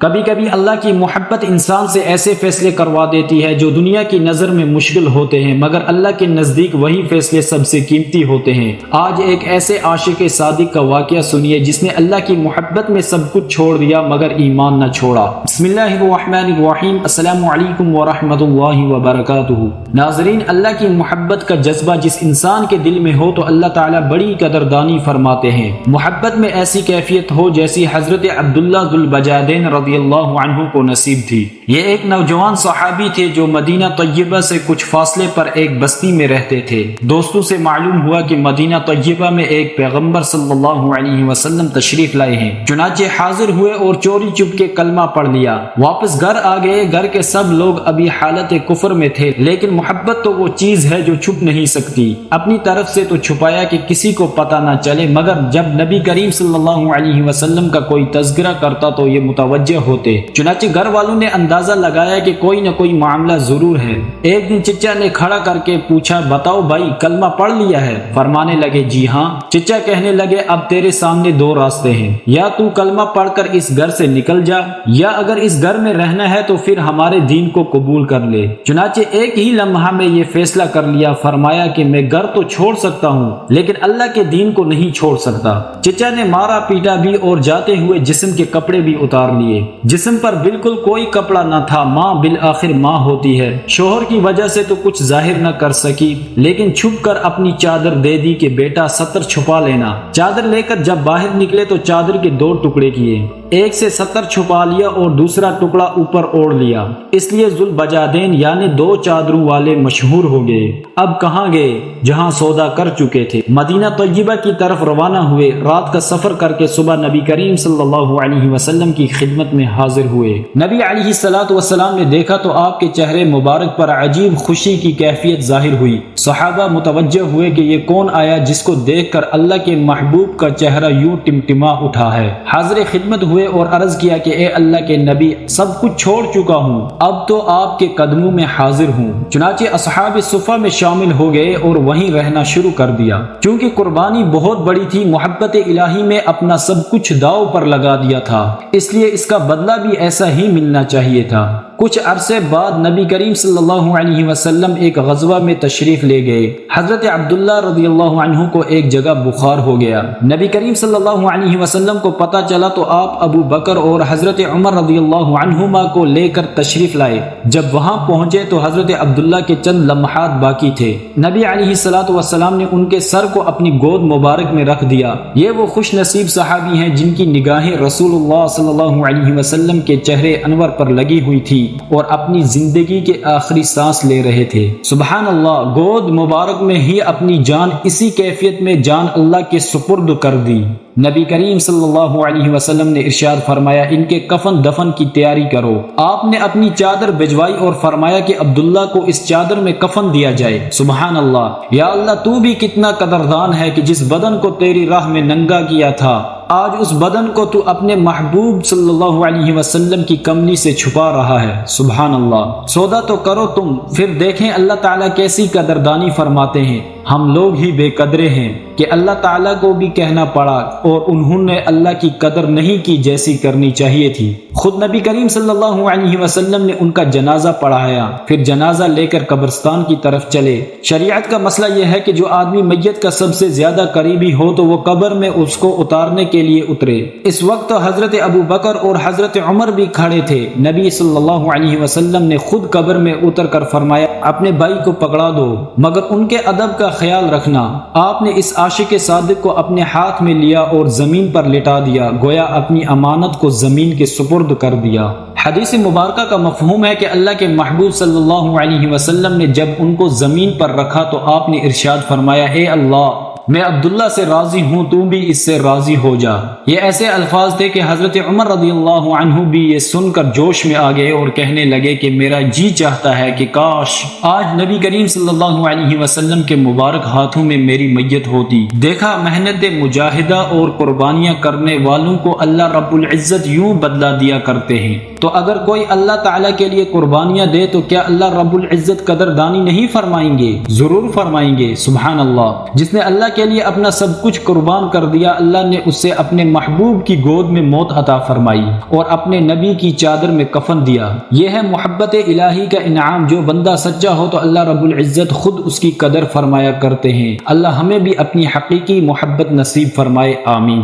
کبھی کبھی اللہ کی محبت انسان سے ایسے فیصلے کروا دیتی ہے جو دنیا کی نظر میں مشکل ہوتے ہیں، مگر اللہ کے نزدیک وہی فیصلے سب سے قیمتی ہوتے ہیں۔ آج ایک ایسے عاشق صادق کا واقعہ سنیے جس نے اللہ کی محبت میں سب کچھ چھوڑ دیا مگر ایمان نہ چھوڑا۔ بسم اللہ الرحمن الرحیم۔ السلام علیکم ورحمۃ اللہ وبرکاتہ۔ ناظرین، اللہ کی محبت کا جذبہ جس انسان کے دل میں ہو تو اللہ تعالیٰ بڑی قدردانی فرماتے ہیں۔ محبت میں ایسی کیفیت ہو جیسی حضرت عبداللہ ذوالبجادین رضی اللہ عنہ کو نصیب تھی۔ یہ ایک نوجوان صحابی تھے جو مدینہ طیبہ سے کچھ فاصلے پر ایک بستی میں رہتے تھے۔ دوستوں سے معلوم ہوا کہ مدینہ طیبہ میں ایک پیغمبر صلی اللہ علیہ وسلم تشریف لائے ہیں۔ چنانچہ حاضر ہوئے اور چوری چپ کے کلمہ پڑھ لیا۔ واپس گھر آ گئے۔ گھر کے سب لوگ ابھی حالت کفر میں تھے، لیکن محبت تو وہ چیز ہے جو چھپ نہیں سکتی۔ اپنی طرف سے تو چھپایا کہ کسی کو پتہ نہ چلے، مگر جب نبی کریم صلی اللہ علیہ وسلم کا کوئی تذکرہ کرتا تو یہ متوجہ ہوتے۔ چنانچہ گھر والوں نے اندازہ لگایا کہ کوئی نہ کوئی معاملہ ضرور ہے۔ ایک دن چچا نے کھڑا کر کے پوچھا، بتاؤ بھائی، کلمہ پڑھ لیا ہے؟ فرمانے لگے جی ہاں۔ چچا کہنے لگے، اب تیرے سامنے دو راستے ہیں۔ یا تو کلمہ پڑھ کر اس گھر سے نکل جا، یا اگر اس گھر میں رہنا ہے تو پھر ہمارے دین کو قبول کر لے۔ چنانچہ ایک ہی لمحہ میں یہ فیصلہ کر لیا، فرمایا کہ میں گھر تو چھوڑ سکتا ہوں، لیکن اللہ کے دین کو نہیں چھوڑ سکتا۔ چچا نے مارا پیٹا بھی اور جاتے ہوئے جسم کے کپڑے بھی اتار لیے۔ جسم پر بالکل کوئی کپڑا نہ تھا، ماں بالآخر ماں ہوتی ہے۔ شوہر کی وجہ سے تو کچھ ظاہر نہ کر سکی، لیکن چھپ کر اپنی چادر دے دی کہ بیٹا ستر چھپا لینا۔ چادر لے کر جب باہر نکلے تو چادر کے دو ٹکڑے کیے۔ ایک سے ستر چھپا لیا اور دوسرا ٹکڑا اوپر اوڑھ لیا۔ اس لیے ذل بجادین یعنی دو چادروں والے مشہور ہو گئے۔ اب کہاں گئے؟ جہاں سودا کر چکے تھے۔ مدینہ طیبہ کی طرف روانہ ہوئے۔ رات کا سفر کر کے صبح نبی کریم صلی اللہ علیہ وسلم کی خدمت میں میں حاضر ہوئے۔ نبی علیہ السلاۃ وسلام نے دیکھا تو آپ کے چہرے مبارک پر عجیب خوشی کی کیفیت ظاہر ہوئی۔ صحابہ متوجہ ہوئے کہ یہ کون آیا جس کو دیکھ کر اللہ کے محبوب کا چہرہ یوں ٹمٹما اٹھا ہے۔ حاضر خدمت ہوئے اور عرض کیا کہ اے اللہ کے نبی، سب کچھ چھوڑ چکا ہوں۔ اب تو آپ کے قدموں میں حاضر ہوں۔ چنانچہ اصحاب صفہ میں شامل ہو گئے اور وہیں رہنا شروع کر دیا۔ چونکہ قربانی بہت بڑی تھی، محبت الہی میں اپنا سب کچھ داؤ پر لگا دیا تھا۔ اس لیے اس کا بدلہ بھی ایسا ہی ملنا چاہیے تھا۔ کچھ عرصے بعد نبی کریم صلی اللہ علیہ وسلم ایک غزوہ میں تشریف لے گئے۔ حضرت عبداللہ رضی اللہ عنہ کو ایک جگہ بخار ہو گیا۔ نبی کریم صلی اللہ علیہ وسلم کو پتا چلا تو آپ ابو بکر اور حضرت عمر رضی اللہ عنہما کو لے کر تشریف لائے۔ جب وہاں پہنچے تو حضرت عبداللہ کے چند لمحات باقی تھے۔ نبی علیہ السلاۃ وسلام نے ان کے سر کو اپنی گود مبارک میں رکھ دیا۔ یہ وہ خوش نصیب صحابی ہیں جن کی نگاہیں رسول اللہ صلی اللہ علیہ وسلم کے چہرے انور پر لگی ہوئی تھی اور اپنی زندگی کے آخری سانس لے رہے تھے۔ سبحان اللہ، گود مبارک میں ہی اپنی جان اسی کیفیت میں جان اللہ کے سپرد کر دی۔ نبی کریم صلی اللہ علیہ وسلم نے ارشاد فرمایا، ان کے کفن دفن کی تیاری کرو۔ آپ نے اپنی چادر بھجوائی اور فرمایا کہ عبداللہ کو اس چادر میں کفن دیا جائے۔ سبحان اللہ، یا اللہ، تو بھی کتنا قدردان ہے کہ جس بدن کو تیری راہ میں ننگا کیا تھا۔ آج اس بدن کو تو اپنے محبوب صلی اللہ علیہ وسلم کی کملی سے چھپا رہا ہے۔ سبحان اللہ۔ سودا تو کرو تم، پھر دیکھیں اللہ تعالیٰ کیسی قدردانی فرماتے ہیں۔ ہم لوگ ہی بے قدرے ہیں کہ اللہ تعالیٰ کو بھی کہنا پڑا اور انہوں نے اللہ کی قدر نہیں کی جیسی کرنی چاہیے تھی۔ خود نبی کریم صلی اللہ علیہ وسلم نے ان کا جنازہ پڑھایا، پھر جنازہ لے کر قبرستان کی طرف چلے۔ شریعت کا مسئلہ یہ ہے کہ جو آدمی میت کا سب سے زیادہ قریبی ہو تو وہ قبر میں اس کو اتارنے کے لیے اترے۔ اس وقت حضرت ابو بکر اور حضرت عمر بھی کھڑے تھے۔ نبی صلی اللہ علیہ وسلم نے خود قبر میں اتر کر فرمایا، اپنے بھائی کو پکڑا دو، مگر ان کے ادب کا خیال رکھنا۔ آپ نے اس عاشق صادق کو اپنے ہاتھ میں لیا اور زمین پر لٹا دیا، گویا اپنی امانت کو زمین کے سپرد کر دیا۔ حدیث مبارکہ کا مفہوم ہے کہ اللہ کے محبوب صلی اللہ علیہ وسلم نے جب ان کو زمین پر رکھا تو آپ نے ارشاد فرمایا، اے اللہ میں عبداللہ سے راضی ہوں، تو بھی اس سے راضی ہو جا۔ یہ ایسے الفاظ تھے کہ حضرت عمر رضی اللہ عنہ بھی یہ سن کر جوش میں آ گئے اور کہنے لگے کہ میرا جی چاہتا ہے کہ کاش آج نبی کریم صلی اللہ علیہ وسلم کے مبارک ہاتھوں میں میری میت ہوتی۔ دیکھا، محنت مجاہدہ اور قربانیاں کرنے والوں کو اللہ رب العزت یوں بدلا دیا کرتے ہیں۔ تو اگر کوئی اللہ تعالیٰ کے لیے قربانیاں دے تو کیا اللہ رب العزت قدر دانی نہیں فرمائیں گے؟ ضرور فرمائیں گے سبحان اللہ جس نے اللہ کے لیے اپنا سب کچھ قربان کر دیا، اللہ نے اسے اپنے محبوب کی گود میں موت عطا فرمائی اور اپنے نبی کی چادر میں کفن دیا۔ یہ ہے محبت الہی کا انعام۔ جو بندہ سچا ہو تو اللہ رب العزت خود اس کی قدر فرمایا کرتے ہیں۔ اللہ ہمیں بھی اپنی حقیقی محبت نصیب فرمائے، آمین۔